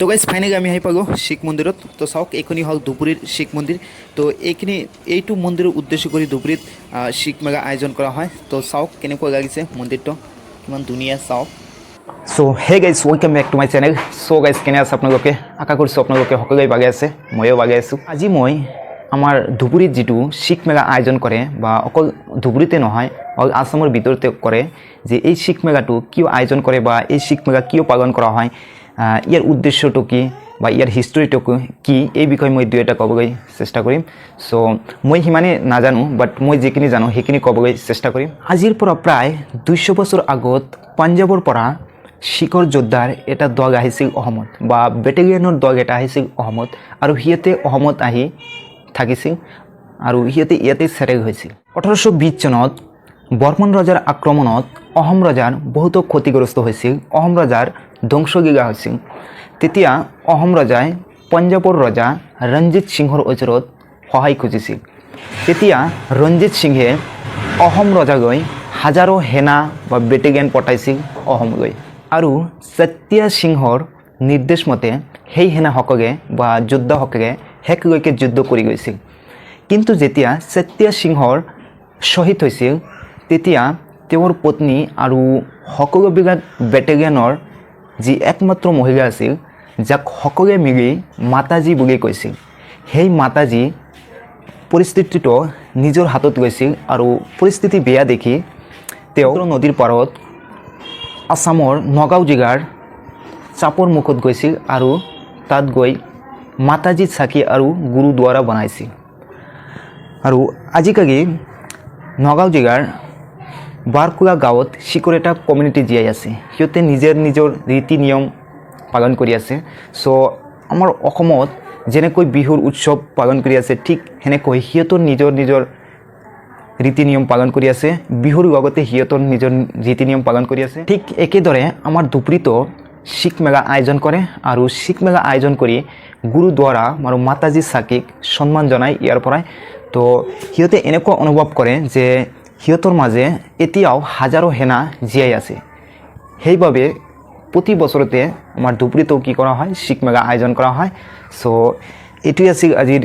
তো guys finally আমি আহি পালোঁ শিখ মন্দিৰত। তো চাওক, এইখনি হ'ল ধুবুৰীৰ শিখ মন্দিৰ। তো এইখিনি, এইটো মন্দিৰৰ উদ্দেশ্য কৰি ধুবুৰীত শিখ মেলা আয়োজন কৰা হয়। তো চাওক, কেনেকুৱা লাগিছে মন্দিৰটো। কিমান ধুনীয়া, চাওক। চ' hey guys welcome back to my channel চ' গাইজ কেনে আছে আপোনালোকে? আশা কৰিছোঁ আপোনালোকে সকলোৱে বাগে আছে, ময়ো বাগে আছোঁ। আজি মই আমাৰ ধুবুৰীত যিটো শিখ মেলা আয়োজন কৰে, বা অকল ধুবুৰীতে নহয়, অকল আছামৰ ভিতৰতে কৰে, যে এই শিখ মেলাটো কিয় আয়োজন কৰে বা এই শিখ মেলা কিয় পালন কৰা হয় ইয়াৰ উদ্দেশ্যটো কি বা ইয়াৰ হিষ্টৰীটো কি এই বিষয়ে মই দুই এটা ক'বলৈ চেষ্টা কৰিম। চ' মই সিমানে নাজানো বাট মই যিখিনি জানো, সেইখিনি ক'বলৈ চেষ্টা কৰিম। আজিৰ পৰা প্ৰায় দুইশ বছৰ আগত পাঞ্জাৱৰ পৰা শিখৰ যোদ্ধাৰ এটা দল আহিছিল অসমত বা বেটেলিয়নৰ দল এটা আহিছিল অসমত আৰু সিহঁতে অসমত আহি থাকিছিল আৰু সিহঁতে ইয়াতে চেৰেল হৈছিল। ওঠৰশ বিছ চনত বৰ্মন ৰজাৰ আক্ৰমণত অসম ৰজাৰ বহুতো ক্ষতিগ্ৰস্ত হৈছিল। অসম ৰজাৰ ধ্বংসলীলা হৈছিল তেতিয়া অসম ৰজাই, পঞ্জাৱৰ ৰজা ৰঞ্জিত সিংহৰ ওচৰত সহায় খুজিছিল। তেতিয়া ৰঞ্জিত সিংহে অসম ৰজালৈ হাজাৰো সেনা বা বেটেলিয়ান পঠাইছিল অসমলৈ আৰু সত্য সিংহৰ নিৰ্দেশ মতে সেই সেনাসকলে বা যোদ্ধাসকলে শেষলৈকে যুদ্ধ কৰি গৈছিল। কিন্তু যেতিয়া সত্য সিংহৰ শ্বহীদ হৈছিল, তেতিয়া তেওঁৰ পত্নী আৰু সকলোবিলাক বেটেলিয়ানৰ যি একমাত্ৰ মহিলা আছিল, যাক সকলোৱে মিলি মাতাজী বুলি কৈছিল। সেই মাতাজী পৰিস্থিতিটো নিজৰ হাতত লৈছিল আৰু পৰিস্থিতি বেয়া দেখি তেওঁ নদীৰ পাৰত আছামৰ নগাঁও জিলাৰ চাপৰ মুখত গৈছিল আৰু তাত গৈ মাতাজী চাকি আৰু গুৰুদ্বাৰা বনাইছিল। আৰু আজিকালি নগাঁও জিলাৰ বাৰকুৰা গাঁৱত শিখৰ এটা কমিউনিটি জীয়াই আছে। সিহঁতে নিজৰ নিজৰ ৰীতি নিয়ম পালন কৰি আছে। চ' আমাৰ অসমত যেনেকৈ বিহুৰ উৎসৱ পালন কৰি আছে, ঠিক সেনেকৈ সিহঁতৰ নিজৰ নিজৰ ৰীতি নিয়ম পালন কৰি আছে। বিহুৰ লগতে সিহঁতৰ নিজৰ ৰীতি নিয়ম পালন কৰি আছে। ঠিক একেদৰে আমাৰ ধুবুৰীতো শিখ মেলা আয়োজন কৰে আৰু শিখ মেলা আয়োজন কৰি গুৰুদ্বাৰা আৰু মাতাজী চাকিক সন্মান জনায় ইয়াৰ পৰাই। তো, সিহঁতে এনেকুৱা অনুভৱ কৰে যে সিহঁতৰ মাজে এতিয়াও হাজাৰো সেনা জীয়াই আছে। সেইবাবে প্ৰতি বছৰতে আমাৰ ধুবুৰীতো কি কৰা হয় শিখ মেলা আয়োজন কৰা হয়। চ' এইটোৱে আছিল আজিৰ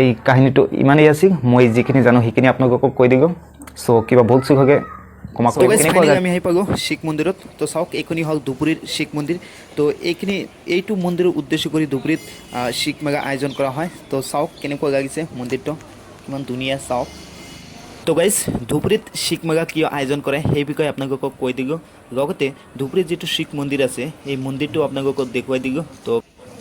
এই কাহিনীটো ইমানেই আছিল মই যিখিনি জানো সেইখিনি আপোনালোকক কৈ দিলোঁ। চ' কিবা ভুল চুক ক্ষমা আমি আহি পালোঁ শিখ মন্দিৰত। তো চাওক এইখিনি হ'ল ধুবুৰীৰ শিখ মন্দিৰ। তো এইখিনি এইটো মন্দিৰৰ উদ্দেশ্য কৰি ধুবুৰীত শিখ মেলা আয়োজন কৰা হয়। তো চাওক কেনেকুৱা লাগিছে মন্দিৰটো। কিমান ধুনীয়া চাওক। তো গাইজ ধুবুৰীত শিখ মেলা কিয় আয়োজন কৰে সেই বিষয়ে আপোনালোকক কৈ দিব লগতে ধুবুৰীত যিটো শিখ মন্দিৰ আছে এই মন্দিৰটো আপোনালোকক দেখুৱাই দিব তো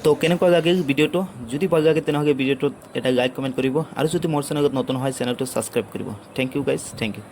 তো কেনেকুৱা লাগিল ভিডিঅ'টো? যদি ভালো লাগে তেনেহ'লে ভিডিঅ'টোত এটা লাইক কমেণ্ট কৰিব। আৰু যদি মোৰ চেনেলত নতুন হয় চেনেলটো ছাবস্ক্ৰাইব কৰিব। Thank you guys thank you